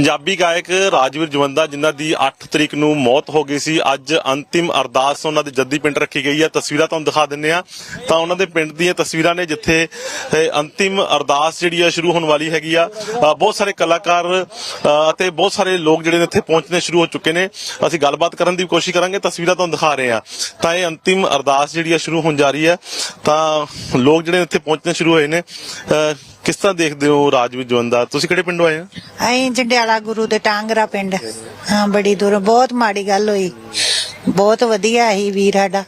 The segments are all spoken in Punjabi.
ਪੰਜਾਬੀ ਗਾਇਕ ਰਾਜਵੀਰ ਜਵੰਦਾ, ਜਿਨ੍ਹਾਂ ਦੀ 8 ਤਰੀਕ ਨੂੰ ਮੌਤ ਹੋ ਗਈ ਸੀ, ਅੱਜ ਅੰਤਿਮ ਅਰਦਾਸ ਉਹਨਾਂ ਦੇ ਜੱਦੀ ਪਿੰਡ ਰੱਖੀ ਗਈ ਹੈ। ਤਸਵੀਰਾਂ ਤੁਹਾਨੂੰ ਦਿਖਾ ਦਿੰਨੇ ਆ ਤਾਂ ਉਹਨਾਂ ਦੇ ਪਿੰਡ ਦੀਆਂ ਤਸਵੀਰਾਂ ਨੇ, ਜਿੱਥੇ ਇਹ ਅੰਤਿਮ ਅਰਦਾਸ ਜਿਹੜੀ ਆ, ਸ਼ੁਰੂ ਹੋਣ ਵਾਲੀ ਹੈਗੀ ਆ। ਬਹੁਤ ਸਾਰੇ ਕਲਾਕਾਰ ਅਤੇ ਬਹੁਤ ਸਾਰੇ ਲੋਕ ਜਿਹੜੇ ਨੇ ਇੱਥੇ ਪਹੁੰਚਣੇ ਸ਼ੁਰੂ ਹੋ ਚੁੱਕੇ ਨੇ। ਅਸੀਂ ਗੱਲਬਾਤ ਕਰਨ ਦੀ ਕੋਸ਼ਿਸ਼ ਕਰਾਂਗੇ, ਤਸਵੀਰਾਂ ਤੁਹਾਨੂੰ ਦਿਖਾ ਰਹੇ ਆ ਤਾਂ ਇਹ ਅੰਤਿਮ ਅਰਦਾਸ ਜਿਹੜੀ ਆ, ਸ਼ੁਰੂ ਹੋਣ ਜਾ ਰਹੀ ਹੈ। ਤਾਂ ਲੋਕ ਜਿਹੜੇ ਇੱਥੇ ਪਹੁੰਚਣੇ ਸ਼ੁਰੂ ਹੋਏ ਨੇ। ਕਿਸ ਤਰ੍ਹਾਂ ਦੇਖਦੇ ਹੋ ਰਾਜਵੀਰ ਜਵੰਦਾ ਤੁਸੀਂ ਕਿਹੜੇ ਪਿੰਡੋਂ ਆਏ ਆ ਅਸੀਂ ਜੰਡਿਆਲਾ ਗੁਰੂ ਦੇ ਟਾਂਗਰਾ ਪਿੰਡ। ਹਾਂ, ਬੜੀ ਦੂਰ, ਬਹੁਤ ਮਾੜੀ ਗੱਲ ਹੋਈ। ਬਹੁਤ ਵਧੀਆ ਹੀ ਵੀਰ ਸਾਡਾ।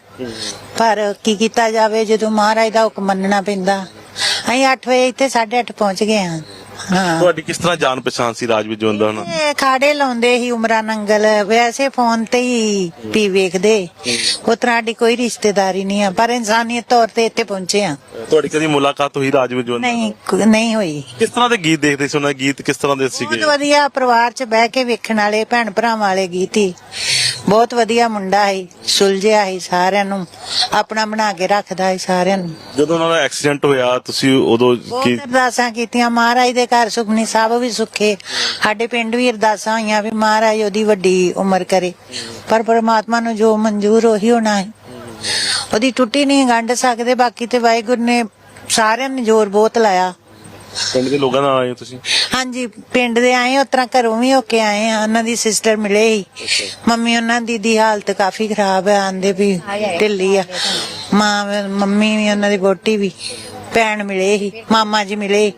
ਪਰ ਕੀ ਕੀਤਾ ਜਾਵੇ, ਜਦੋਂ ਮਹਾਰਾਜ ਦਾ ਹੁਕਮ ਮੰਨਣਾ ਪੈਂਦਾ। ਅਸੀਂ 8 ਵਜੇ ਇੱਥੇ 8:30 ਪਹੁੰਚ ਗਏ ਹਾਂ। ਤੁਹਾਡੀ ਕਿਸ ਤਰ੍ਹਾਂ ਜਾਣ ਪਛਾਣ ਸੀ ਰਾਜਵੀਰ ਜਵੰਦਾ ਨਾਲ ਇਹ ਖਾੜੇ ਲਾਉਂਦੇ ਹੀ ਉਮਰਾ ਨੰਗਲ। ਵੈਸੇ ਫੋਨ ਤੇ ਹੀ ਵੀ ਵੇਖਦੇ। ਉਹ ਤਰ੍ਹਾਂ ਕੋਈ ਰਿਸ਼ਤੇਦਾਰੀ ਨਹੀਂ ਆ ਪਰ ਇਨਸਾਨੀਅਤ ਤੌਰ ਤੇ ਇੱਥੇ ਪਹੁੰਚੇ ਆ। ਤੁਹਾਡੀ ਕਦੀ ਮੁਲਾਕਾਤ ਹੋਈ ਰਾਜਵੀਰ ਜਵੰਦਾ? ਨਹੀਂ ਨਹੀਂ ਹੋਈ। ਕਿਸ ਤਰ੍ਹਾਂ ਦੇ ਗੀਤ ਦੇਖਦੇ ਸੀ ਉਹਨਾਂ? ਦੇ ਗੀਤ ਕਿਸ ਤਰ੍ਹਾਂ ਦੇ ਸੀਗੇ? ਬਹੁਤ ਵਧੀਆ ਪਰਿਵਾਰ ਚ ਬਹਿ ਕੇ ਵੇਖਣ ਵਾਲੇ ਭੈਣ ਭਰਾਵਾਂ ਵਾਲੇ ਗੀਤ ਹੀ। ਬਹੁਤ ਵਧੀਆ ਮੁੰਡਾ ਹੈ ਸੁਲਝਿਆ ਹੈ ਸਾਰਿਆਂ ਨੂੰ ਆਪਣਾ ਬਣਾ ਕੇ ਰੱਖਦਾ ਹੈ ਸਾਰਿਆਂ ਨੂੰ। ਜਦੋਂ ਉਹਨਾਂ ਦਾ ਐਕਸੀਡੈਂਟ ਹੋਇਆ ਤੁਸੀਂ ਉਦੋਂ ਬਹੁਤ ਕੀ ਅਰਦਾਸਾਂ ਕੀਤੀਆਂ ਮਹਾਰਾਜ ਦੇ ਘਰ ਸੁਖਨੀ ਸਾਹਿਬ ਵੀ ਸੁੱਖੇ। ਸਾਡੇ ਪਿੰਡ ਵੀ ਅਰਦਾਸਾਂ ਹੋਈਆਂ ਵੀ ਮਹਾਰਾਜ ਉਹਦੀ ਵੱਡੀ ਉਮਰ ਕਰੇ। ਪਰ ਪਰਮਾਤਮਾ ਨੂੰ ਜੋ ਮਨਜ਼ੂਰ ਉਹੀ ਹੋਣਾ ਹੈ। ਉਹਦੀ ਟੁੱਟੀ ਨਹੀਂ ਗੰਢ ਸਕਦੇ ਬਾਕੀ ਤੇ ਵਾਹਿਗੁਰੂ ਨੇ ਸਾਰਿਆਂ ਨੇ ਜ਼ੋਰ ਬਹੁਤ ਲਾਇਆ। ਪਿੰਡ ਦੇ ਲੋਕਾਂ ਨਾਲ ਆਏ ਹੋ ਤੁਸੀਂ? ਹਾਂਜੀ ਪਿੰਡ ਦੇ ਆਏ ਉਸ ਤਰ੍ਹਾਂ ਘਰੋਂ ਵੀ ਹੋ ਕੇ ਆਏ ਆ ਉਹਨਾਂ ਦੀ ਸਿਸਟਰ ਮਿਲੇ ਸੀ। ਮੰਮੀ ਉਹਨਾਂ ਦੀ ਦੀ ਹਾਲਤ ਕਾਫੀ ਖਰਾਬ ਹੈ ਆਂਦੇ ਵੀ ਢਿੱਲੀ ਆ। ਮਾਂ ਮੰਮੀ ਵੀ ਉਹਨਾਂ ਦੀ ਵੋਟੀ ਵੀ ਭੈਣ ਮਿਲੇ ਸੀ ਮਾਮਾ ਜੀ ਮਿਲੇ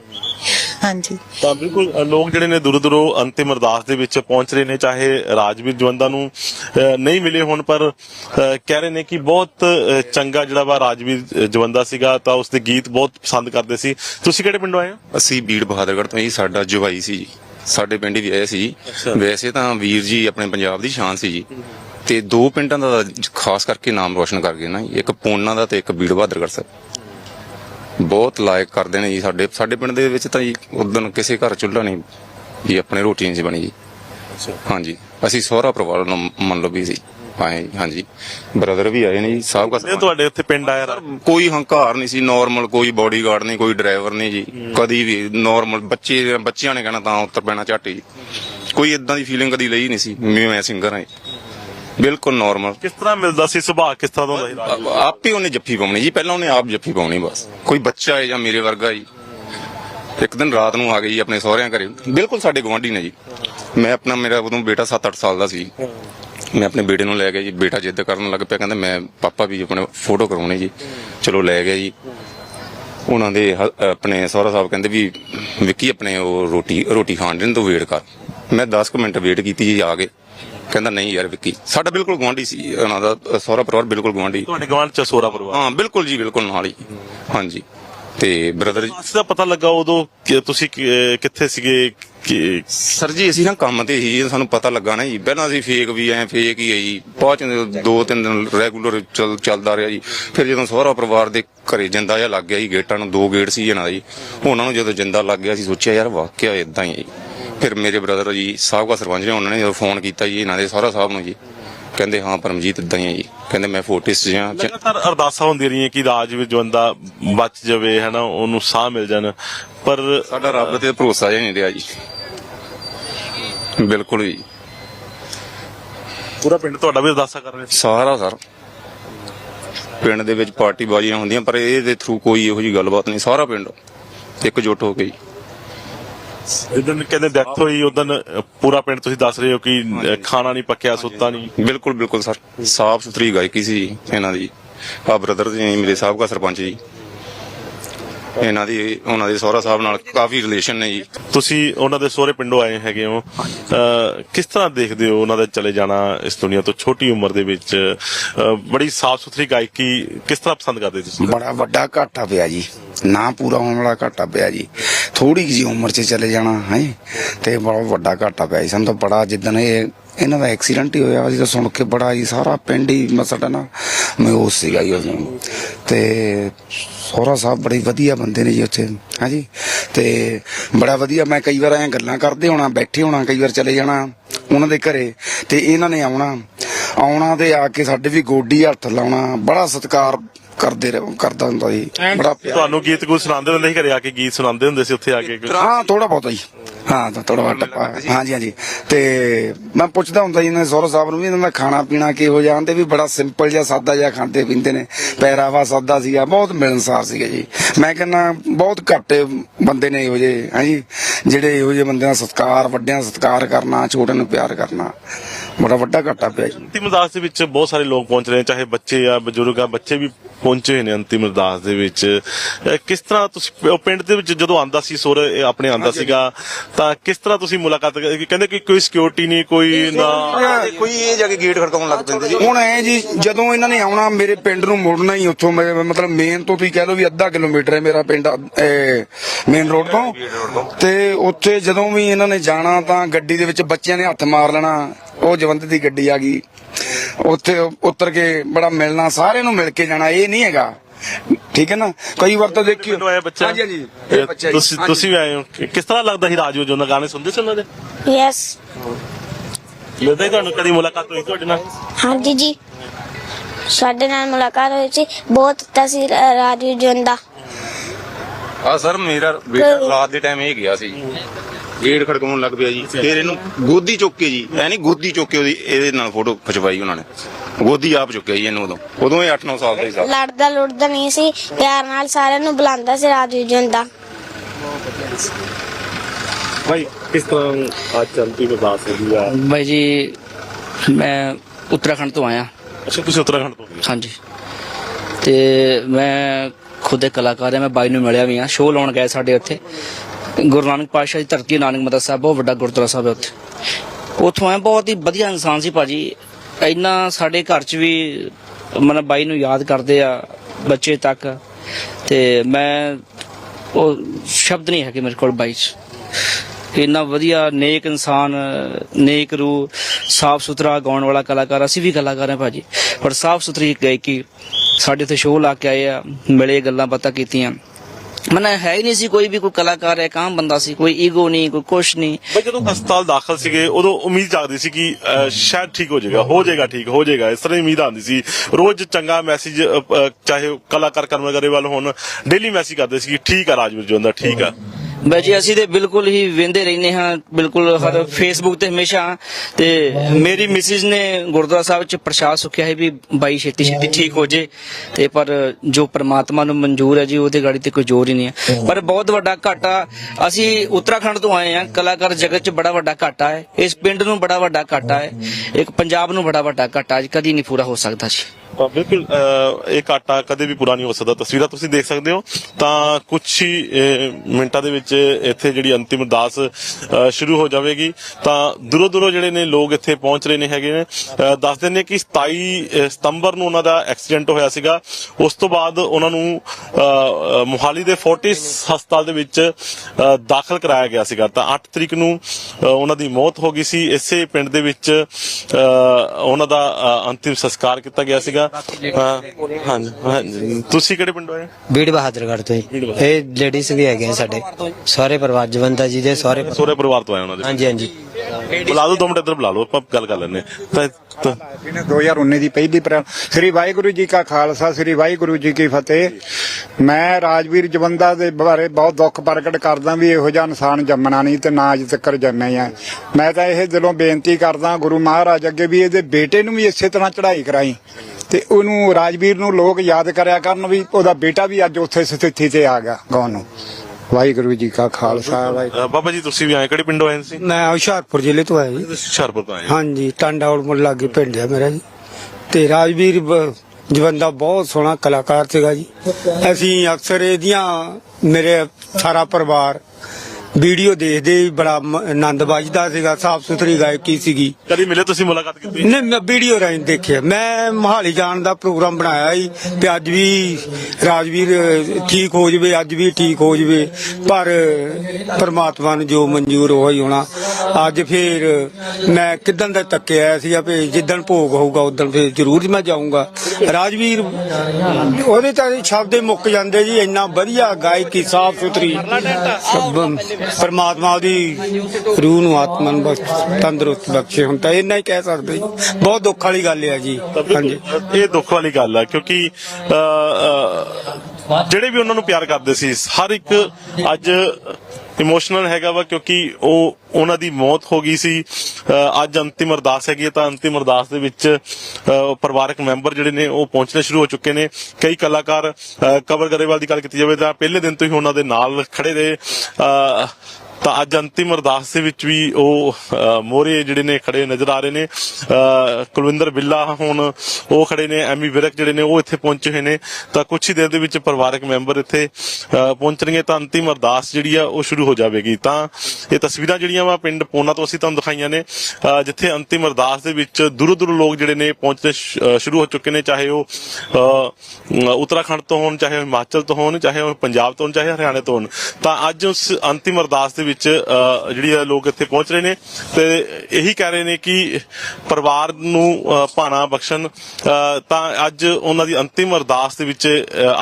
ਹਾਂਜੀ। ਤਾਂ ਬਿਲਕੁਲ ਅ, ਲੋਕ ਜਿਹੜੇ ਨੇ ਦੂਰ ਦੂਰੋਂ ਅੰਤਿਮ ਅਰਦਾਸ ਦੇ ਵਿੱਚ ਪਹੁੰਚ ਰਹੇ ਨੇ ਚਾਹੇ ਰਾਜਵੀਰ ਜਵੰਦਾ ਨੂੰ ਅ, ਨਹੀਂ ਮਿਲੇ ਹੋਣ ਪਰ ਅ, ਕਹਿ ਰਹੇ ਨੇ ਕਿ ਬਹੁਤ ਅ, ਚੰਗਾ ਜਿਹੜਾ ਵਾ ਰਾਜਵੀਰ ਜਵੰਦਾ ਸੀਗਾ ਤਾਂ ਉਸ ਦੇ ਗੀਤ ਬਹੁਤ ਪਸੰਦ ਕਰਦੇ ਸੀ। ਤੁਸੀਂ ਕਿਹੜੇ ਪਿੰਡੋਂ ਆਏ ਹੋ? ਅਸੀਂ ਬੀੜ ਬਹਾਦਰਗੜ੍ਹ ਤੋਂ ਜੀ ਸਾਡਾ ਜਵਾਈ ਸੀ ਜੀ। ਸਾਡੇ ਪਿੰਡ ਵੀ ਆਏ ਸੀ ਜੀ। ਵੈਸੇ ਤਾਂ ਵੀਰ ਜੀ ਆਪਣੇ ਪੰਜਾਬ ਦੀ ਸ਼ਾਨ ਸੀ ਜੀ। ਤੇ ਦੋ ਪਿੰਡਾਂ ਦਾ ਖਾਸ ਕਰਕੇ ਨਾਮ ਰੋਸ਼ਨ ਕਰ ਗਏ ਨਾ ਜੀ। ਇੱਕ ਪੂਨਾ ਦਾ ਤੇ ਇੱਕ ਬੀੜ ਬਹਾਦਰਗੜ੍ਹ ਸਾਹਿਬ। ਬਹੁਤ ਲਾਇਕ ਕਰਦੇ ਨੇ ਜੀ ਸਾਡੇ ਸਾਡੇ ਪਿੰਡ ਦੇ ਵਿੱਚ ਤਾਂ ਜੀ ਉਦੋਂ ਕਿਸੇ ਘਰ ਚੁੱਲ੍ਹਾ ਨਹੀਂ ਜੀ ਆਪਣੇ ਰੋਟੀ ਨਹੀਂ ਸੀ ਬਣੀ ਜੀ। ਹਾਂਜੀ ਅਸੀਂ ਸਹੁਰਾ ਪਰਿਵਾਰ ਨੂੰ ਮੰਨ ਲਓ ਵੀ ਸੀ ਆਏ ਜੀ, ਹਾਂਜੀ। ਬ੍ਰਦਰ ਵੀ ਆਏ ਨੇ ਜੀ ਇਹ ਦਾ ਤੁਹਾਡੇ ਉੱਥੇ ਪਿੰਡ ਆਇਆ ਕੋਈ ਹੰਕਾਰ ਨਹੀਂ ਸੀ ਨਾਰਮਲ ਕੋਈ ਬਾਡੀਗਾਰਡ ਨਹੀਂ ਕੋਈ ਡਰਾਈਵਰ ਨਹੀਂ ਜੀ। ਕਦੀ ਵੀ ਨਾਰਮਲ ਬੱਚੇ ਬੱਚਿਆਂ ਨੇ ਕਹਿਣਾ ਤਾਂ ਉੱਤਰ ਪੈਣਾ ਝੱਟ ਹੀ। ਕੋਈ ਇਦਾਂ ਦੀ ਫੀਲਿੰਗ ਕਦੀ ਲਈ ਨਹੀਂ ਸੀ ਮੈਂ ਸਿੰਗਰ ਹਾਂ ਜੀ। ਬਿਲਕੁਲ ਨਾਰਮਲ ਕਿਸ ਤਰ੍ਹਾਂ ਮਿਲਦਾ ਸੀ ਸੁਭਾਅ? ਕਿਸ ਤਰ੍ਹਾਂ ਦਾ ਹੁੰਦਾ ਸੀ? ਆਪੇ ਉਹਨੇ ਜੱਫੀ ਪਾਉਣੀ ਜੀ। ਪਹਿਲਾਂ ਉਹਨੇ ਆਪ ਜੱਫੀ ਪਾਉਣੀ ਬਸ। ਕੋਈ ਬੱਚਾ ਹੈ ਜਾਂ ਮੇਰੇ ਵਰਗਾ ਜੀ। ਇੱਕ ਦਿਨ ਰਾਤ ਨੂੰ ਆ ਗਈ ਆਪਣੇ ਸਹੁਰਿਆਂ ਘਰੇ। ਬਿਲਕੁਲ ਸਾਡੇ ਗਵਾਂਢੀ ਨੇ ਜੀ। ਮੈਂ ਆਪਣਾ ਮੇਰਾ ਉਦੋਂ ਬੇਟਾ 7-8 ਸਾਲ ਦਾ ਸੀ। ਮੈਂ ਆਪਣੇ ਬੇਟੇ ਨੂੰ ਲੈ ਗਿਆ ਜੀ। ਬੇਟਾ ਜਿੱਦ ਕਰਨ ਲੱਗ ਪਿਆ। ਕਹਿੰਦਾ ਮੈਂ ਪਾਪਾ ਵੀ ਆਪਣੇ ਫੋਟੋ ਕਰਾਉਣੀ ਜੀ। ਚਲੋ ਲੈ ਗਿਆ ਜੀ। ਉਹਨਾਂ ਦੇ ਹ- ਆਪਣੇ ਸਹੁਰਾ ਸਾਹਿਬ ਕਹਿੰਦੇ ਵੀ ਵਿੱਕੀ ਆਪਣੇ ਉਹ ਰੋਟੀ ਰੋਟੀ ਖਾਣ ਦੇ ਤੋਂ ਵੇਟ ਕਰ। ਮੈਂ 10 ਕੁ ਮਿੰਟ ਵੇਟ ਕੀਤੀ ਜੀ ਆ ਗਏ। ਕਹਿੰਦਾ ਨਹੀਂ ਯਾਰ ਵਿੱਕੀ ਸਾਡਾ ਬਿਲਕੁਲ ਗਵਾਂਢੀ ਸੀ ਉਹਨਾਂ ਦਾ ਸਹੁਰਾ ਪਰਿਵਾਰ ਬਿਲਕੁਲ ਗਵਾਂਢੀ ਤੁਹਾਡੇ ਗਵਾਂਢ ਚ ਸੋਰਾ ਪਰਿਵਾਰ? ਹਾਂ ਬਿਲਕੁਲ ਜੀ ਬਿਲਕੁਲ ਨਾਲ ਹੀ। ਹਾਂਜੀ। ਤੇ ਬ੍ਰਦਰ ਦਾ ਪਤਾ ਲੱਗਾ ਉਦੋਂ ਕਿ ਤੁਸੀਂ ਕਿ- ਕਿੱਥੇ ਸੀਗੇ ਕਿ ਸਰ ਜੀ ਅਸੀਂ ਨਾ ਕੰਮ ਤੇ ਹੀ ਸਾਨੂੰ ਪਤਾ ਲੱਗਾ ਨਾ ਜੀ। ਪਹਿਲਾਂ ਅਸੀਂ ਫੇਕ ਵੀ ਐ ਫੇਕ ਹੀ ਹੈ ਜੀ। ਬਾਅਦ ਚ ਦੋ ਤਿੰਨ ਦਿਨ ਰੈਗੂਲਰ ਚੱਲ ਚੱਲਦਾ ਰਿਹਾ ਜੀ। ਫਿਰ ਜਦੋਂ ਸਹੁਰਾ ਪਰਿਵਾਰ ਦੇ ਘਰੇ ਜਿੰਦਾ ਜਿਹਾ ਲੱਗ ਗਿਆ ਜੀ ਗੇਟਾਂ ਨੂੰ ਦੋ ਗੇਟ ਸੀ ਇਹਨਾਂ ਦਾ ਜੀ। ਉਹਨਾਂ ਨੂੰ ਜਦੋਂ ਜਿੰਦਾ ਲੱਗ ਗਿਆ ਅਸੀਂ ਸੋਚਿਆ ਯਾਰ ਵਾਕਿਆ ਇਦਾਂ ਹੀ ਹੈ ਜੀ। ਫਿਰ ਮੇਰੇ ਬ੍ਰਦਰ ਜੀ ਸਾਬਕਾ ਸਰਪੰਚ ਨੇ ਉਹਨਾਂ ਨੇ ਜਦੋਂ ਫੋਨ ਕੀਤਾ ਜੀ ਇਹਨਾਂ ਦੇ ਸਹੁਰਾ ਸਾਹਿਬ ਨੂੰ ਜੀ ਕਹਿੰਦੇ ਹਾਂ ਪਰਮਜੀਤ ਇਦਾਂ ਹੀ ਹੈ ਜੀ। ਕਹਿੰਦੇ ਮੈਂ ਫੋਟਿਸ ਜਾਂ ਲਗਾਤਾਰ ਅਰਦਾਸਾਂ ਹੁੰਦੀਆਂ ਰਹੀਆਂ ਕਿ ਰਾਜਵੀਰ ਜਵੰਦਾ ਬਚ ਜਾਵੇ ਹਨਾ ਉਹਨੂੰ ਸਾਹ ਮਿਲ ਜਾਣ। ਪਰ ਸਾਡਾ ਰੱਬ ਤੇ ਭਰੋਸਾ ਜਿਹਾ ਨਹੀਂ ਰਿਹਾ ਜੀ। ਬਿਲਕੁਲ ਜੀ। ਪੂਰਾ ਪਿੰਡ ਤੁਹਾਡਾ ਵੀ ਅਰਦਾਸਾਂ ਕਰ ਰਿਹਾ ਸੀ? ਸਾਰਾ ਸਰ। ਪਿੰਡ ਦੇ ਵਿੱਚ ਪਾਰਟੀ ਬਾਜ਼ੀਆਂ ਹੁੰਦੀਆਂ ਪਰ ਇਹਦੇ ਥਰੂ ਕੋਈ ਇਹੋ ਜੀ ਗੱਲਬਾਤ ਨਹੀਂ ਸਾਰਾ ਪਿੰਡ। ਇਕਜੁੱਟ ਹੋ ਕੇ ਜੀ। ਜਦੋਂ ਕਹਿੰਦੇ ਡੈਥ ਹੋਈ ਉਦੋਂ ਪੂਰਾ ਪਿੰਡ ਤੁਸੀਂ ਦੱਸ ਰਹੇ ਹੋ ਕਿ ਖਾਣਾ ਨਹੀਂ ਪੱਕਿਆ ਸੁੱਤਾ ਨਹੀਂ। ਬਿਲਕੁਲ ਬਿਲਕੁਲ ਸਰ ਸਾਫ਼ ਸੁਥਰੀ ਗਾਇਕੀ ਸੀ ਇਹਨਾਂ ਦੀ। ਆ ਬ੍ਰਦਰ ਜੀ ਮੇਰੇ ਸਾਬਕਾ ਸਰਪੰਚ ਜੀ। ਇਹਨਾਂ ਦੀ ਉਹਨਾਂ ਦੇ ਸਹੁਰਾ ਸਾਹਿਬ ਨਾਲ ਕਾਫੀ ਰਿਲੇਸ਼ਨ ਨੇ ਜੀ। ਤੁਸੀਂ ਉਹਨਾਂ ਦੇ ਸਹੁਰੇ ਪਿੰਡੋਂ ਆਏ ਹੈਗੇ ਹੋ। ਅ, ਕਿਸ ਤਰ੍ਹਾਂ ਦੇਖਦੇ ਹੋ ਉਹਨਾਂ ਦਾ ਚਲੇ ਜਾਣਾ ਇਸ ਦੁਨੀਆ ਤੋਂ ਛੋਟੀ ਉਮਰ ਦੇ ਵਿੱਚ? ਬੜੀ ਸਾਫ਼ ਸੁਥਰੀ ਗਾਇਕੀ ਕਿਸ ਤਰ੍ਹਾਂ ਪਸੰਦ ਕਰਦੇ ਤੁਸੀਂ? ਬੜਾ ਵੱਡਾ ਘਾਟਾ ਪਿਆ ਜੀ। ਨਾ ਪੂਰਾ ਹੋਣ ਵਾਲਾ ਘਾਟਾ ਪਿਆ ਜੀ। ਥੋੜੀ ਜਿਹੀ ਉਮਰ 'ਚ ਚਲੇ ਜਾਣਾ ਹੈ? ਤੇ ਬੜਾ ਵੱਡਾ ਘਾਟਾ ਪਿਆ ਜੀ। ਸਾਨੂੰ ਤਾਂ ਬੜਾ ਜਿੱਦਣ ਇਹ ਇਹਨਾਂ ਦਾ ਐਕਸੀਡੈਂਟ ਹੀ ਹੋਇਆ ਅਸੀਂ ਤਾਂ ਸੁਣ ਕੇ ਬੜਾ ਜੀ ਸਾਰਾ ਪਿੰਡ ਹੀ ਮ- ਸਾਡਾ ਨਾ ਮਯੂਸ ਸੀਗਾ ਜੀ ਉਸ ਨੂੰ ਤੇ ਸੋਹਰਾ ਸਾਹਿਬ ਬੜੇ ਵਧੀਆ ਬੰਦੇ ਨੇ ਜੀ ਉੱਥੇ ਹਾਂਜੀ ਤੇ ਬੜਾ ਵਧੀਆ ਮੈਂ ਕਈ ਵਾਰ ਐ ਗੱਲਾਂ ਕਰਦੇ ਹੋਣਾ ਬੈਠੇ ਹੋਣਾ ਕਈ ਵਾਰ ਚਲੇ ਜਾਣਾ ਉਹਨਾਂ ਦੇ ਘਰੇ ਤੇ ਇਹਨਾਂ ਨੇ ਆਉਣਾ ਆਉਣਾ ਤੇ ਆ ਕੇ ਸਾਡੇ ਵੀ ਗੋਡੀ ਹੱਥ ਲਾਉਣਾ ਬੜਾ ਸਤਿਕਾਰ ਕਰਦੇ ਰਹੇ ਕਰਦਾ ਹੁੰਦਾ ਸੀ ਬੜਾ ਪਿਆਰ। ਤੁਹਾਨੂੰ ਗੀਤ ਗੂਤ ਸੁਣਾਉਂਦੇ ਹੁੰਦੇ ਸੀ ਘਰੇ ਆ ਕੇ ਗੀਤ ਸੁਣਾਉਂਦੇ ਹੁੰਦੇ ਸੀ ਉੱਥੇ ਆ ਕੇ? ਹਾਂ ਥੋੜਾ ਬਹੁਤਾ ਜੀ। ਹਾਂ ਤਾਂ ਥੋੜਾ ਟੱਪਾ ਹਾਂਜੀ ਹਾਂਜੀ। ਤੇ ਮੈਂ ਪੁੱਛਦਾ ਹੁੰਦਾ ਜੀ ਇਹਨਾਂ ਸੌਰਵ ਸਾਹਿਬ ਨੂੰ ਵੀ ਇਹਨਾਂ ਦਾ ਖਾਣਾ ਪੀਣਾ ਕਿਹੋ ਜਿਹਾ? ਆਂਦੇ ਵੀ ਬੜਾ ਸਿੰਪਲ ਜਿਹਾ ਸਾਦਾ ਜਿਹਾ ਖਾਂਦੇ ਪੀਂਦੇ ਨੇ। ਪਹਿਰਾਵਾ ਸਾਦਾ ਸੀਗਾ ਬਹੁਤ ਮਿਲਣਸਾਰ ਸੀਗਾ ਜੀ। ਮੈਂ ਕਹਿੰਦਾ ਬਹੁਤ ਘੱਟ ਬੰਦੇ ਨੇ ਇਹੋ ਜਿਹੇ ਹਾਂਜੀ ਜਿਹੜੇ ਇਹੋ ਜਿਹੇ ਬੰਦਿਆਂ ਦਾ ਸਤਿਕਾਰ ਵੱਡਿਆਂ ਦਾ ਸਤਿਕਾਰ ਕਰਨਾ ਛੋਟਿਆਂ ਨੂੰ ਪਿਆਰ ਕਰਨਾ। ਬੜਾ ਵੱਡਾ ਘਾਟਾ ਪਿਆ ਜੀ। ਅੰਤਿਮ ਅਰਦਾਸ ਦੇ ਵਿੱਚ ਬਹੁਤ ਸਾਰੇ ਲੋਕ ਪਹੁੰਚ ਰਹੇ ਨੇ ਚਾਹੇ ਬੱਚੇ ਆ ਬਜ਼ੁਰਗ ਆ ਬੱਚੇ ਵੀ ਪਹੁੰਚੇ ਹੋਏ ਨੇ ਅੰਤਿਮ ਅਰਦਾਸ ਦੇ ਵਿੱਚ। ਅਹ ਕਿਸ ਤਰ੍ਹਾਂ ਤੁਸੀਂ ਉਹ ਪਿੰਡ ਦੇ ਵਿੱਚ ਜਦੋਂ ਆਂਦਾ ਸੀ ਸੁਰ ਇਹ ਆਪਣੇ ਆਂਦਾ ਸੀਗਾ ਤਾਂ ਕਿਸ ਤਰ੍ਹਾਂ ਤੁਸੀਂ ਮੁਲਾਕਾਤ ਕਰ- ਕਹਿੰਦੇ ਕਿ ਕੋਈ ਸਿਕਿਉਰਿਟੀ ਨਹੀਂ ਕੋਈ ਨਾ ਕੋਈ ਇਹ ਜਾ ਕੇ ਗੇਟ ਖੜਕਾਉਣ ਲੱਗ ਪੈਂਦੇ ਜੀ। ਹੁਣ ਐ ਜੀ ਜਦੋਂ ਇਹਨਾਂ ਨੇ ਆਉਣਾ ਮੇਰੇ ਪਿੰਡ ਨੂੰ ਮੁੜਨਾ ਹੀ ਉੱਥੋਂ ਮੈਂ- ਮਤਲਬ ਮੇਨ ਤੋਂ ਤੁਸੀਂ ਕਹਿ ਲਓ ਵੀ ਅੱਧਾ ਕਿਲੋਮੀਟਰ ਹੈ ਮੇਰਾ ਪਿੰਡ ਮੇਨ ਰੋਡ ਤੋਂ। ਤੇ ਉੱਥੇ ਜਦੋਂ ਵੀ ਇਹਨਾਂ ਨੇ ਜਾਣਾ ਤਾਂ ਗੱਡੀ ਦੇ ਵਿੱਚ ਬੱਚਿਆਂ ਨੇ ਹੱਥ ਮਾਰ ਲੈਣਾ ਉਹ ਜਵੰਤ ਦੀ ਗੱਡੀ ਆ ਗਈ। ਉੱਥੇ ਉਤਰ ਕੇ ਬੜਾ ਮਿਲਣਾ ਸਾਰਿਆਂ ਨੂੰ ਮਿਲ ਕੇ ਜਾਣਾ ਇਹ ਨਹੀਂ ਹੈਗਾ। ਠੀਕ ਹੈ ਨਾ? ਕਈ ਵਾਰ ਤਾਂ ਦੇਖਿਓ ਪਿੰਡੋਂ ਆਇਆ ਬੱਚਾ। ਹਾਂਜੀ ਹਾਂਜੀ। ਇਹ ਬੱਚਾ ਜੀ। ਤੁਸੀਂ। ਤੁਸੀਂ ਵੀ ਆਏ ਹੋ। ਕਿਸ ਤਰ੍ਹਾਂ ਲੱਗਦਾ ਸੀ ਰਾਜਵੀਰ ਜੋ ਗਾਣੇ ਸੁਣਦੇ ਸੀ ਉਹਨਾਂ ਦੇ? ਯੈਸ ਲੱਗਦਾ ਸੀ ਤੁਹਾਨੂੰ ਕਦੀ ਮੁਲਾਕਾਤ ਹੋਈ ਤੁਹਾਡੇ ਨਾਲ? ਹਾਂਜੀ ਜੀ। ਸਾਡੇ ਨਾਲ ਮੁਲਾਕਾਤ ਹੋਈ ਸੀ। ਬਹੁਤ ਦਿੱਤਾ ਸੀ ਰਾ- ਜਵੰਦਾ ਆ ਸਰ ਮੇਰਾ ਬੇਟਾ ਰਾਤ ਦੇ ਟਾਈਮ ਇਹ ਗਿਆ ਸੀ। ਗੇਟ ਖੜਕਾਉਣ ਲੱਗ ਪਿਆ ਜੀ। ਫਿਰ ਇਹਨੂੰ ਗੋਦੀ ਚੁੱਕ ਕੇ ਜੀ ਐ ਨਹੀਂ ਗੋਦੀ ਚੁੱਕ ਕੇ ਉਹਦੀ ਇਹਦੇ ਨਾਲ ਫੋਟੋ ਖਿਚਵਾਈ ਉਹਨਾਂ ਨੇ। ਗੋਦੀ ਆਪ ਚੁੱਕਿਆ ਜੀ ਇਹਨੂੰ ਉਦੋਂ। ਉਦੋਂ ਇਹ 8-9 ਸਾਲ ਦਾ ਹੀ ਸੀ। ਲੜਦਾ ਲੁੜਦਾ ਨਹੀਂ ਸੀ। ਪਿਆਰ ਨਾਲ ਸਾਰਿਆਂ ਨੂੰ ਬੁਲਾਉਂਦਾ ਸੀ ਰਾਜਵੀਰ ਜਵੰਦਾ ਭਾਈ ਕਿਸ ਤਰ੍ਹਾਂ ਅੱਜ ਅੰਤਿਮ ਅਰਦਾਸ ਹੋਈ ਆ? ਬਾਈ ਜੀ ਮੈਂ ਉੱਤਰਾਖੰਡ ਤੋਂ ਆਇਆ। ਅੱਛਾ ਤੁਸੀਂ ਉੱਤਰਾਖੰਡ ਤੋਂ ਹਾਂਜੀ। ਤੇ ਮੈਂ ਖੁਦ ਇੱਕ ਕਲਾਕਾਰ ਹਾਂ ਮੈਂ ਬਾਈ ਨੂੰ ਮਿਲਿਆ ਵੀ ਆ। ਸ਼ੋਅ ਲਾਉਣ ਗਏ ਸਾਡੇ ਉੱਥੇ। ਗੁਰੂ ਨਾਨਕ ਪਾਤਸ਼ਾਹ ਦੀ ਧਰਤੀ, ਨਾਨਕ ਮਦਦ ਸਾਹਿਬ, ਬਹੁਤ ਵੱਡਾ ਗੁਰਦੁਆਰਾ ਸਾਹਿਬ ਹੈ ਉੱਥੇ। ਉੱਥੋਂ ਆਇਆ ਬਹੁਤ ਹੀ ਵਧੀਆ ਇਨਸਾਨ ਸੀ ਭਾਜੀ। ਇੰਨਾ ਸਾਡੇ ਘਰ 'ਚ ਵੀ ਮਨ ਬਾਈ ਨੂੰ ਯਾਦ ਕਰਦੇ ਆ ਬੱਚੇ ਤੱਕ। ਤੇ ਮੈਂ ਉਹ ਸ਼ਬਦ ਨਹੀਂ ਹੈਗੇ ਮੇਰੇ ਕੋਲ ਬਾਈ 'ਚ। ਇੰਨਾ ਵਧੀਆ ਨੇਕ ਇਨਸਾਨ, ਨੇਕ ਰੂਹ, ਸਾਫ਼ ਸੁਥਰਾ ਗਾਉਣ ਵਾਲਾ ਕਲਾਕਾਰ, ਅਸੀਂ ਵੀ ਕਲਾਕਾਰ ਹਾਂ ਭਾਜੀ। ਪਰ ਸਾਫ਼ ਸੁਥਰੀ ਗਾਇਕੀ ਸਾਡੇ ਤੇ ਸ਼ੋਅ ਲਾ ਕੇ ਆਏ ਆ, ਮਿਲੇ ਗੱਲਾਂ ਬਾਤਾਂ ਕੀਤੀਆਂ। ਮਨ ਹੈ ਹੀ ਨਹੀਂ ਸੀ ਕੋਈ ਵੀ ਕੋਈ ਕਲਾਕਾਰ ਹੈ ਕਾਮ ਬੰਦਾ ਸੀ ਕੋਈ ਈਗੋ ਨਹੀਂ ਕੋਈ ਕੁਛ ਨਹੀਂ। ਬਈ ਜਦੋਂ ਹਸਪਤਾਲ ਦਾਖਲ ਸੀਗੇ ਉਦੋਂ ਉਮੀਦ ਜਾਗਦੀ ਸੀ ਕਿ ਅਹ, ਸ਼ਾਇਦ ਠੀਕ ਹੋ ਜਾਏਗਾ ਹੋ ਜਾਏਗਾ ਠੀਕ ਹੋ ਜਾਏਗਾ ਇਸ ਤਰ੍ਹਾਂ ਦੀ ਉਮੀਦ ਆਉਂਦੀ ਸੀ। ਰੋਜ਼ ਚੰਗਾ ਮੈਸੇਜ ਚਾਹੇ ਉਹ ਕਲਾਕਾਰ ਕਰਮ ਵੱਲ ਹੋਣ ਡੇਲੀ ਮੈਸੇਜ ਕਰਦੇ ਸੀ ਕਿ ਠੀਕ ਆ ਰਾਜਵੀਰ ਜਵੰਦਾ ਠੀਕ ਆ। ਬਈ ਜੀ, ਅਸੀਂ ਤੇ ਬਿਲਕੁਲ ਹੀ ਵੇਂਦੇ ਰਹਿੰਦੇ ਹਾਂ। ਬਿਲਕੁਲ ਹਰ ਫੇਸਬੁੱਕ ਤੇ ਹਮੇਸ਼ਾ। ਤੇ ਮੇਰੀ ਮਿਸਿਸ ਨੇ ਗੁਰਦੁਆਰਾ ਸਾਹਿਬ ਚ ਪ੍ਰਸ਼ਾਦ ਸੁਖਿਆ ਹੈ ਵੀ ਬਾਈ ਛੇਤੀ ਛੇਤੀ ਠੀਕ ਹੋ ਜੇ। ਤੇ ਪਰ ਜੋ ਪ੍ਰਮਾਤਮਾ ਨੂੰ ਮਨਜ਼ੂਰ ਹੈ ਜੀ, ਉਹਦੇ ਗਾੜੀ ਤੇ ਕੋਈ ਜ਼ੋਰ ਹੀ ਨਹੀਂ ਹੈ। ਪਰ ਬਹੁਤ ਵੱਡਾ ਘਾਟਾ, ਅਸੀਂ ਉੱਤਰਾਖੰਡ ਤੋਂ ਆਏ ਹਾਂ। ਕਲਾਕਾਰ ਜਗਤ ਚ ਬੜਾ ਵੱਡਾ ਘਾਟਾ ਹੈ। ਇਸ ਪਿੰਡ ਨੂੰ ਬੜਾ ਵੱਡਾ ਘਾਟਾ ਹੈ। ਇੱਕ ਪੰਜਾਬ ਨੂੰ ਬੜਾ ਵੱਡਾ ਘਾਟਾ ਹੈ ਕਦੀ ਨਹੀਂ ਪੂਰਾ ਹੋ ਸਕਦਾ ਜੀ। ਬਿਲਕੁਲ ਇਹ ਘਾਟਾ ਕਦੇ ਵੀ ਪੂਰਾ ਨਹੀਂ ਹੋ ਸਕਦਾ। ਤਸਵੀਰਾਂ ਤੁਸੀਂ ਦੇਖ ਸਕਦੇ ਹੋ। ਤਾਂ ਕੁਝ ਹੀ ਮਿੰਟਾਂ ਦੇ ਵਿੱਚ ਇੱਥੇ ਜਿਹੜੀ ਅੰਤਿਮ ਅਰਦਾਸ ਸ਼ੁਰੂ ਹੋ ਜਾਵੇਗੀ। ਤਾਂ ਦੂਰੋਂ ਦੂਰੋਂ ਜਿਹੜੇ ਨੇ ਲੋਕ ਇੱਥੇ ਪਹੁੰਚ ਰਹੇ ਨੇ ਹੈਗੇ ਨੇ। ਦੱਸ ਦਿੰਦੇ ਕਿ 27 ਅਹ, ਸਤੰਬਰ ਨੂੰ ਉਹਨਾਂ ਦਾ ਐਕਸੀਡੈਂਟ ਹੋਇਆ ਸੀਗਾ। ਉਸ ਤੋਂ ਬਾਅਦ ਉਹਨਾਂ ਨੂੰ ਮੋਹਾਲੀ ਦੇ ਫੋਰਟਿਸ ਹਸਪਤਾਲ ਦੇ ਵਿੱਚ ਦਾਖਲ ਕਰਾਇਆ ਗਿਆ ਸੀਗਾ। ਤਾਂ 8 ਤਰੀਕ ਨੂੰ ਉਹਨਾਂ ਦੀ ਮੌਤ ਹੋ ਗਈ ਸੀ। ਇਸੇ ਪਿੰਡ ਦੇ ਵਿੱਚ ਉਹਨਾਂ ਦਾ ਅੰਤਿਮ ਸੰਸਕਾਰ ਕੀਤਾ ਗਿਆ ਸੀਗਾ। ਹਾਂ, ਹਾਂਜੀ ਤੁਸੀਂ ਕਿਹੜੇ ਪਿੰਡੋਂ ਆਏ? ਬੀੜ ਬਹਾਦਰਗੜ੍ਹ ਤੋਂ ਇਹ ਲੇਡੀਜ਼ ਵੀ ਹੈਗੇ ਸਾਡੇ। ਸਾਰੇ ਪਰਿਵਾਰ ਜਵੰਦਾ ਜੀ ਦੇ ਸਾਰੇ ਸੋਰੇ ਪਰਿਵਾਰ ਤੋਂ ਆਏ ਉਹਨਾਂ ਦੇ ਹਾਂਜੀ ਹਾਂਜੀ। ਬੁਲਾ ਲਓ ਦੋ ਮਿੰਟ ਇੱਧਰ ਬੁਲਾ ਲਓ ਆਪਾਂ ਗੱਲ ਕਰ ਲੈਂਦੇ ਹਾਂ। ਤਾਂ ਤਾਂ- ਇਹਨੇ 2019 ਦੀ ਪਹਿਲੀ ਪ੍ਰ ਸ੍ਰੀ ਵਾਹਿਗੁਰੂ ਜੀ ਕਾ ਖਾਲਸਾ ਸ੍ਰੀ ਵਾਹਿਗੁਰੂ ਜੀ ਕੀ ਫਤਿਹ। ਮੈਂ ਰਾਜਵੀਰ ਜਵੰਦਾ ਦੇ ਬਾਰੇ ਬਹੁਤ ਦੁੱਖ ਪ੍ਰਗਟ ਕਰਦਾ ਵੀ ਇਹੋ ਜਿਹਾ ਇਨਸਾਨ ਜੰਮਣਾ ਨਹੀਂ ਤੇ ਨਾ ਅਜ ਤੱਕ ਜੰਮੇ ਆ। ਮੈਂ ਤਾਂ ਇਹ ਦਿਲੋਂ ਬੇਨਤੀ ਕਰਦਾ ਗੁਰੂ ਮਹਾਰਾਜ ਅੱਗੇ ਵੀ ਇਹਦੇ ਬੇਟੇ ਨੂੰ ਵੀ ਇਸੇ ਤਰ੍ਹਾਂ ਚੜ੍ਹਾਈ ਕਰਾਈ। ਤੇ ਉਹਨੂੰ ਰਾਜਵੀਰ ਨੂੰ ਲੋਕ ਯਾਦ ਕਰਿਆ ਕਰਨ ਵੀ ਉਹਦਾ ਬੇਟਾ ਵੀ ਅੱਜ ਉੱਥੇ ਸਥਿਤੀ ਤੇ ਆ ਗਿਆ ਗਾਉਣ ਨੂੰ। ਵਾਹਿਗੁਰੂ ਜੀ ਕਾ ਖਾਲਸਾ ਵਾਹਿਗੁਰੂ ਬਾਬਾ ਜੀ ਤੁਸੀਂ ਵੀ ਆਏ? ਕਿਹੜੇ ਪਿੰਡੋਂ ਆਏ ਸੀ ਮੈਂ ਹੁਸ਼ਿਆਰਪੁਰ ਜ਼ਿਲ੍ਹੇ ਤੋਂ ਆਇਆ ਜੀ। ਹੁਸ਼ਿਆਰਪੁਰ ਤੋਂ ਆਏ ਹਾਂਜੀ ਟਾਂਡਾ ਉੜ ਲਾਗੇ ਪਿੰਡ ਆ ਮੇਰਾ ਜੀ। ਤੇ ਰਾਜਵੀਰ ਬ- ਜਵੰਦਾ ਬਹੁਤ ਸੋਹਣਾ ਕਲਾਕਾਰ ਸੀਗਾ ਜੀ। ਅਸੀਂ ਅਕਸਰ ਇਹਦੀਆਂ ਮੇਰੇ ਸਾਰਾ ਪਰਿਵਾਰ ਵੀਡੀਓ ਦੇਖਦੇ ਹੀ ਬੜਾ ਮ- ਆਨੰਦ ਵੱਜਦਾ ਸੀਗਾ ਸਾਫ਼ ਸੁਥਰੀ ਗਾਇਕੀ ਸੀਗੀ। ਕਦੀ ਮਿਲੇ ਤੁਸੀਂ ਮੁਲਾਕਾਤ ਕੀਤੀ? ਨਹੀਂ ਮੈਂ ਵੀਡੀਓ ਰਾਹੀਂ ਦੇਖਿਆ। ਮੈਂ ਮਹਾਲੀ ਜਾਣ ਦਾ ਪ੍ਰੋਗਰਾਮ ਬਣਾਇਆ ਸੀ ਤੇ ਅੱਜ ਵੀ ਰਾਜਵੀਰ ਅਹ, ਠੀਕ ਹੋ ਜਵੇ ਅੱਜ ਵੀ ਠੀਕ ਹੋ ਜਵੇ ਪਰ ਪਰਮਾਤਮਾ ਨੂੰ ਜੋ ਮਨਜ਼ੂਰ ਹੋਈ ਹੋਣਾ। ਅੱਜ ਫੇਰ ਮੈਂ ਕਿਦਨ ਦਾ ਤੱਕਿਆ ਸੀ ਵੀ ਜਿੱਦਣ ਭੋਗ ਹੋਊਗਾ ਉਦੋਂ ਫੇਰ ਜ਼ਰੂਰ ਮੈਂ ਜਾਊਂਗਾ। ਰਾਜਵੀਰ ਉਹਦੇ ਤਾਂ ਸ਼ਬਦ ਹੀ ਮੁੱਕ ਜਾਂਦੇ ਜੀ ਇੰਨਾ ਵਧੀਆ ਗਾਇਕੀ ਸਾਫ਼ ਸੁਥਰੀ ਸਭ- ਪਰਮਾਤਮਾ ਉਹਦੀ ਰੂਹ ਨੂੰ ਆਤਮਾ ਨੂੰ ਬਸ ਤੰਦਰੁਸਤ ਬਖਸ਼ੇ ਹੁਣ ਤਾਂ ਇੰਨਾ ਹੀ ਕਹਿ ਸਕਦੇ ਬਹੁਤ ਦੁੱਖ ਵਾਲੀ ਗੱਲ ਹੈ ਜੀ। ਹਾਂਜੀ। ਇਹ ਦੁੱਖ ਵਾਲੀ ਗੱਲ ਆ ਕਿਉਂਕਿ ਜਿਹੜੇ ਵੀ ਉਹਨਾਂ ਨੂੰ ਪਿਆਰ ਕਰਦੇ ਸੀ ਹਰ ਇੱਕ ਅੱਜ ਇਮੋਸ਼ਨਲ ਹੈਗਾ ਵਾ ਕਿਉਂਕਿ ਉਹ ਉਹਨਾਂ ਦੀ ਮੌਤ ਹੋ ਗਈ ਸੀ। ਅੱਜ ਅੰਤਿਮ ਅਰਦਾਸ ਹੈਗੀ ਹੈ ਤਾਂ ਅੰਤਿਮ ਅਰਦਾਸ ਦੇ ਵਿੱਚ ਅ, ਪਰਿਵਾਰਕ ਮੈਂਬਰ ਜਿਹੜੇ ਨੇ ਉਹ ਪਹੁੰਚਣੇ ਸ਼ੁਰੂ ਹੋ ਚੁੱਕੇ ਨੇ। ਕਈ ਕਲਾਕਾਰ ਕਵਰ ਗਰੇਵਾਲ ਦੀ ਗੱਲ ਕੀਤੀ ਜਾਵੇ ਤਾਂ ਪਹਿਲੇ ਦਿਨ ਤੋਂ ਹੀ ਉਹਨਾਂ ਦੇ ਨਾਲ ਖੜੇ ਰਹੇ। ਤਾਂ ਅੱਜ ਅੰਤਿਮ ਅਰਦਾਸ ਦੇ ਵਿੱਚ ਵੀ ਉਹ ਮੋਰੇ ਜਿਹੜੇ ਨੇ ਖੜੇ ਨਜ਼ਰ ਆ ਰਹੇ ਨੇ। ਕੁਲਵਿੰਦਰ ਬਿੱਲਾ ਹੁਣ ਉਹ ਖੜੇ ਨੇ ਐਮੀ ਵਿਰਕ ਜਿਹੜੇ ਨੇ ਉਹ ਇੱਥੇ ਪਹੁੰਚੇ ਹੋਏ ਨੇ। ਤਾਂ ਕੁਝ ਹੀ ਦੇਰ ਦੇ ਵਿੱਚ ਪਰਿਵਾਰਕ ਮੈਂਬਰ ਇੱਥੇ ਅ, ਪਹੁੰਚਣਗੇ ਤਾਂ ਅੰਤਿਮ ਅਰਦਾਸ ਜਿਹੜੀ ਆ ਉਹ ਸ਼ੁਰੂ ਹੋ ਜਾਵੇਗੀ। ਤਾਂ ਇਹ ਤਸਵੀਰਾਂ ਜਿਹੜੀਆਂ ਵਾ ਪਿੰਡ ਪੋਨਾ ਤੋਂ ਅਸੀਂ ਤੁਹਾਨੂੰ ਦਿਖਾਈਆਂ ਨੇ। ਅ, ਜਿੱਥੇ ਅੰਤਿਮ ਅਰਦਾਸ ਦੇ ਵਿੱਚ ਦੂਰੋਂ ਦੂਰੋਂ ਲੋਕ ਜਿਹੜੇ ਨੇ ਪਹੁੰਚਣੇ ਸ਼ੁਰੂ ਹੋ ਚੁੱਕੇ ਨੇ। ਚਾਹੇ ਉਹ ਅ, ਉੱਤਰਾਖੰਡ ਤੋਂ ਹੋਣ ਚਾਹੇ ਉਹ ਹਿਮਾਚਲ ਤੋਂ ਹੋਣ ਚਾਹੇ ਉਹ ਪੰਜਾਬ ਤੋਂ ਹੋਣ ਚਾਹੇ ਹਰਿਆਣੇ ਤੋਂ ਹੋਣ। ਤਾਂ ਅੱਜ ਉਸ ਅੰਤਿਮ ਅਰਦਾਸ ਦੇ ਵਿੱਚ ਜਿਹੜੀ ਆ ਲੋਕ ਇੱਥੇ ਪਹੁੰਚ ਰਹੇ ਨੇ। ਤੇ ਇਹੀ ਕਹਿ ਰਹੇ ਨੇ ਕਿ ਪਰਿਵਾਰ ਨੂੰ ਭਾਣਾ ਬਖਸ਼ਣ ਤਾਂ ਅੱਜ ਉਹਨਾਂ ਦੀ ਅੰਤਿਮ ਅਰਦਾਸ ਦੇ ਵਿੱਚ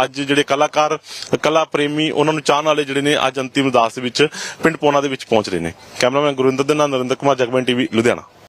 ਅੱਜ ਜਿਹੜੇ ਕਲਾਕਾਰ, ਕਲਾ ਪ੍ਰੇਮੀ ਉਹਨਾਂ ਨੂੰ ਚਾਹਣ ਵਾਲੇ ਜਿਹੜੇ ਨੇ ਅੱਜ ਅੰਤਿਮ ਅਰਦਾਸ ਦੇ ਵਿੱਚ ਪਿੰਡ ਪੋਨਾ ਦੇ ਵਿੱਚ ਪਹੁੰਚ ਰਹੇ ਨੇ। ਕੈਮਰਾਮੈਨ ਗੁਰਿੰਦਰ ਦੇ ਨਾਲ ਨਰਿੰਦਰ ਕੁਮਾਰ, ਜਗਮਨ ਟੀਵੀ, ਲੁਧਿਆਣਾ।